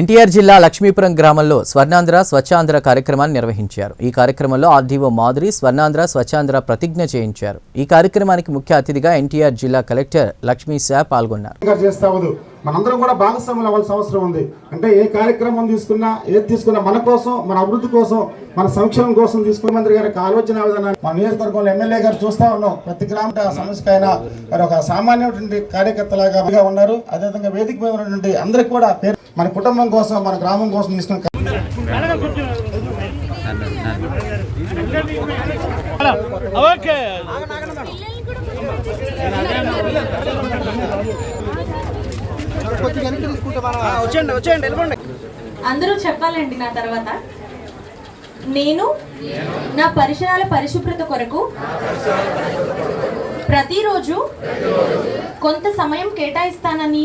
ఎన్టీఆర్ జిల్లా లక్ష్మీపురం గ్రామంలో స్వర్ణాంధ్ర స్వచ్ఛాంధ్ర కార్యక్రమాన్ని నిర్వహించారు. ఈ కార్యక్రమంలో ఆర్డీఓ మాధురి స్వర్ణాంధ్ర స్వచ్ఛాంధ్ర ప్రతిజ్ఞ చేయించారు. ఈ కార్యక్రమానికి ముఖ్య అతిథిగా ఎన్టీఆర్ జిల్లా కలెక్టర్ లక్ష్మీ శా పాల్గొన్నారు. చేస్తా మనందరం కూడా భాగస్వాములు అవ్వాల్సిన అవసరం ఉంది. అంటే ఏ కార్యక్రమం తీసుకున్నా ఏది తీసుకున్నా మన కోసం మన అభివృద్ధి కోసం మన సంక్షేమం కోసం తీసుకున్న మంత్రి గారికి ఆలోచన విధానాన్ని మన నియోజకవర్గంలో ఎమ్మెల్యే గారు చూస్తా ఉన్నాం. ప్రతి గ్రామ సమస్యకైనా మరి ఒక సామాన్యటువంటి కార్యకర్తలాగా ఉన్నారు. అదేవిధంగా వేదిక మీద ఉన్నటువంటి అందరికి కూడా పేరు మన కుటుంబం కోసం మన గ్రామం కోసం తీసుకున్న వచ్చేయండి వచ్చేయండి అందరూ చెప్పాలండి నా తర్వాత. నేను నా పరిసరాల పరిశుభ్రత కొరకు ప్రతిరోజు కొంత సమయం కేటాయిస్తానని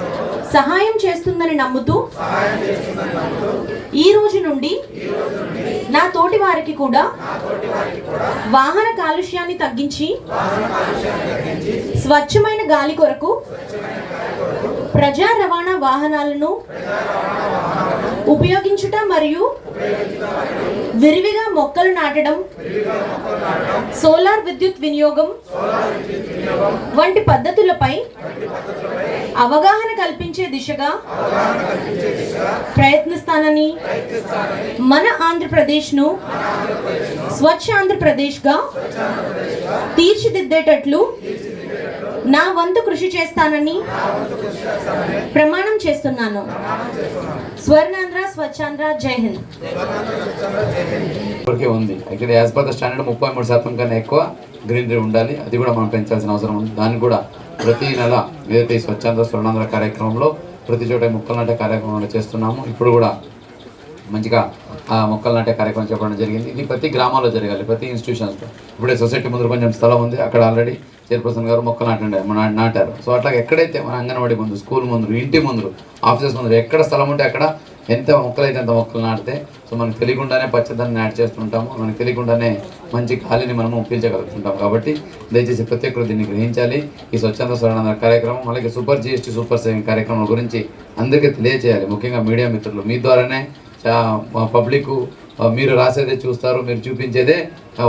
సహాయం చేస్తుందని నమ్ముతూ ఈ రోజు నుండి నా తోటి వారికి కూడా వాహన కాలుష్యాన్ని తగ్గించి స్వచ్ఛమైన గాలి కొరకు ప్రజా రవాణా వాహనాలను ఉపయోగించుట మరియు విరివిగా మొక్కలు నాటడం సోలార్ విద్యుత్ వినియోగం వంటి పద్ధతులపై అవగాహన కల్పించే దిశగా ప్రయత్నిస్తానని మన ఆంధ్రప్రదేశ్ను స్వచ్ఛ ఆంధ్రప్రదేశ్గా తీర్చిదిద్దేటట్లు నా వంతు కృషి చేస్తానని ప్రమాణం చేస్తున్నాను. స్వర్ణాంధ్ర స్వచ్ఛాంధ్ర జై హింద్. ఉంది. Actually as per the standard ముప్పై మూడు శాతం కన్నా ఎక్కువ గ్రీనరీ ఉండాలి. అది కూడా మనం పెంచాల్సిన అవసరం ఉంది. దాన్ని కూడా ప్రతి నెల ఏదైతే ఈ స్వచ్ఛంద స్వర్ణాంధ్ర కార్యక్రమంలో ప్రతి చోట మొక్కలు నాటే కార్యక్రమాలు చేస్తున్నాము. ఇప్పుడు కూడా మంచిగా ఆ మొక్కలు నాటే కార్యక్రమం చెప్పడం జరిగింది. ఇది ప్రతి గ్రామాల్లో జరగాలి ప్రతి ఇన్స్టిట్యూషన్స్లో ఇప్పుడే సొసైటీ ముందు కొంచెం స్థలం ఉంది. అక్కడ ఆల్రెడీ చైర్పర్సన్ గారు మొక్కలు నాటండి మన నాటారు. సో అట్లా ఎక్కడైతే మన అంగన్వాడీ ముందు స్కూల్ ముందు ఇంటి ముందు ఆఫీసెస్ ముందు ఎక్కడ స్థలం ఉంటే అక్కడ ఎంత మొక్కలు అయితే అంత మొక్కలు నాటితే సో మనకు తెలియకుండానే పచ్చదనాన్ని యాడ్ చేస్తుంటాము మనకు తెలియకుండానే మంచి గాలిని మనము పీల్చగలుగుతుంటాం కాబట్టి దయచేసి ప్రతి ఒక్కరు దీన్ని గ్రహించాలి. ఈ స్వచ్ఛంద స్వర్ణ కార్యక్రమం అలాగే సూపర్ జిఎస్టీ సూపర్ సేవింగ్ కార్యక్రమం గురించి అందరికీ తెలియజేయాలి. ముఖ్యంగా మీడియా మిత్రులు మీ ద్వారానే పబ్లిక్ మీరు రాసేదే చూస్తారు మీరు చూపించేదే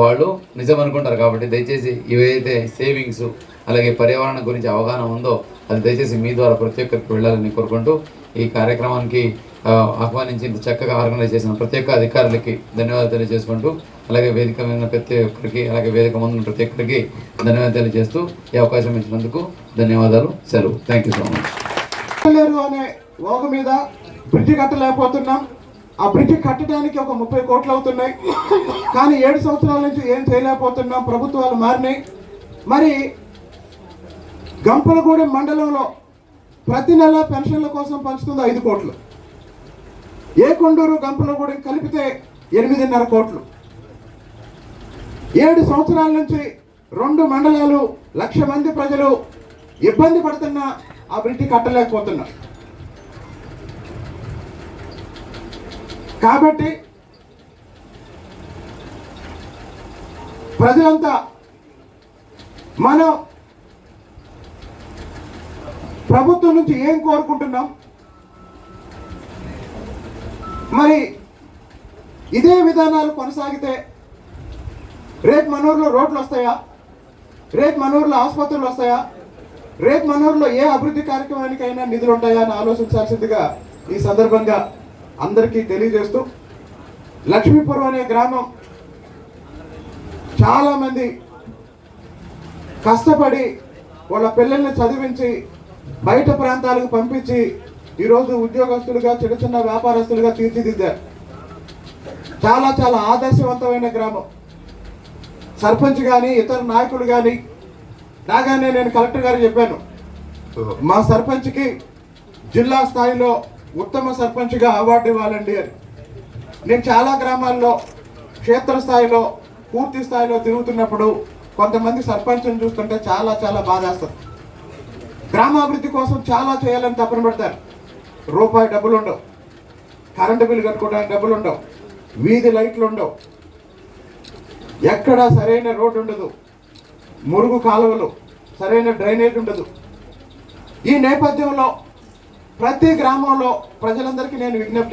వాళ్ళు నిజం అనుకుంటారు కాబట్టి దయచేసి ఇవైతే సేవింగ్స్ అలాగే పర్యావరణం గురించి అవగాహన ఉందో అది దయచేసి మీ ద్వారా ప్రతి ఒక్కరికి వెళ్ళాలని కోరుకుంటూ ఈ కార్యక్రమానికి ఆహ్వానించి చక్కగా ఆర్గనైజ్ చేసిన ప్రతి ఒక్క అధికారులకి ధన్యవాదాలు తెలియజేసుకుంటూ అలాగే వేదిక మీద ప్రతి ఒక్కరికి అలాగే వేదిక ముందు ప్రతి ఒక్కరికి ధన్యవాదాలు తెలియజేస్తూ ఈ అవకాశం ఇచ్చినందుకు ధన్యవాదాలు సెలవు. థ్యాంక్ యూ సో మచ్ అనే మీద బ్రిడ్జి కట్టలేకపోతున్నాం. ఆ బ్రిడ్జ్ కట్టడానికి ఒక ముప్పై కోట్లు అవుతున్నాయి. కానీ ఏడు సంవత్సరాల నుంచి ఏం చేయలేకపోతున్నాం. ప్రభుత్వాలు మారినాయి. మరి గంపలగూడెం మండలంలో ప్రతి నెల పెన్షన్ల కోసం పంచుతుంది ఐదు కోట్లు. ఏ కొండూరు గంపలగూడెం కలిపితే ఎనిమిదిన్నర కోట్లు. ఏడు సంవత్సరాల నుంచి రెండు మండలాలు లక్ష మంది ప్రజలు ఇబ్బంది పడుతున్నా ఆ బ్రిడ్జి కట్టలేకపోతున్నారు. కాబట్టి ప్రజలంతా మనం ప్రభుత్వం నుంచి ఏం కోరుకుంటున్నాం? మరి ఇదే విధానాలు కొనసాగితే రేపు మనూరులో రోడ్లు వస్తాయా? రేపు మనూరులో ఆసుపత్రులు వస్తాయా? రేపు మనూరులో ఏ అభివృద్ధి కార్యక్రమానికైనా నిధులు ఉంటాయా అని ఆలోచించాల్సిందిగా ఈ సందర్భంగా అందరికీ తెలియజేస్తూ లక్ష్మీపురం అనే గ్రామం చాలామంది కష్టపడి వాళ్ళ పిల్లల్ని చదివించి బయట ప్రాంతాలకు పంపించి ఈరోజు ఉద్యోగస్తులుగా చిన్న చిన్న వ్యాపారస్తులుగా తీర్చిదిద్దారు. చాలా చాలా ఆదర్శవంతమైన గ్రామం. సర్పంచ్ కానీ ఇతర నాయకులు కానీ రాగానే నేను కలెక్టర్ గారు చెప్పాను. మా సర్పంచ్కి జిల్లా స్థాయిలో ఉత్తమ సర్పంచ్గా అవార్డు ఇవ్వాలండి అని. నేను చాలా గ్రామాల్లో క్షేత్రస్థాయిలో పూర్తి స్థాయిలో తిరుగుతున్నప్పుడు కొంతమంది సర్పంచ్ని చూస్తుంటే చాలా చాలా బాధేస్తారు. గ్రామాభివృద్ధి కోసం చాలా చేయాలని తపన పెడతారు. రూపాయి డబ్బులు ఉండవు. కరెంటు బిల్లు కట్టుకోవడానికి డబ్బులు ఉండవు. వీధి లైట్లు ఉండవు. ఎక్కడ సరైన రోడ్డు ఉండదు. మురుగు కాలువలు సరైన డ్రైనేజ్ ఉండదు. ఈ నేపథ్యంలో ప్రతి గ్రామంలో ప్రజలందరికీ నేను విజ్ఞప్తి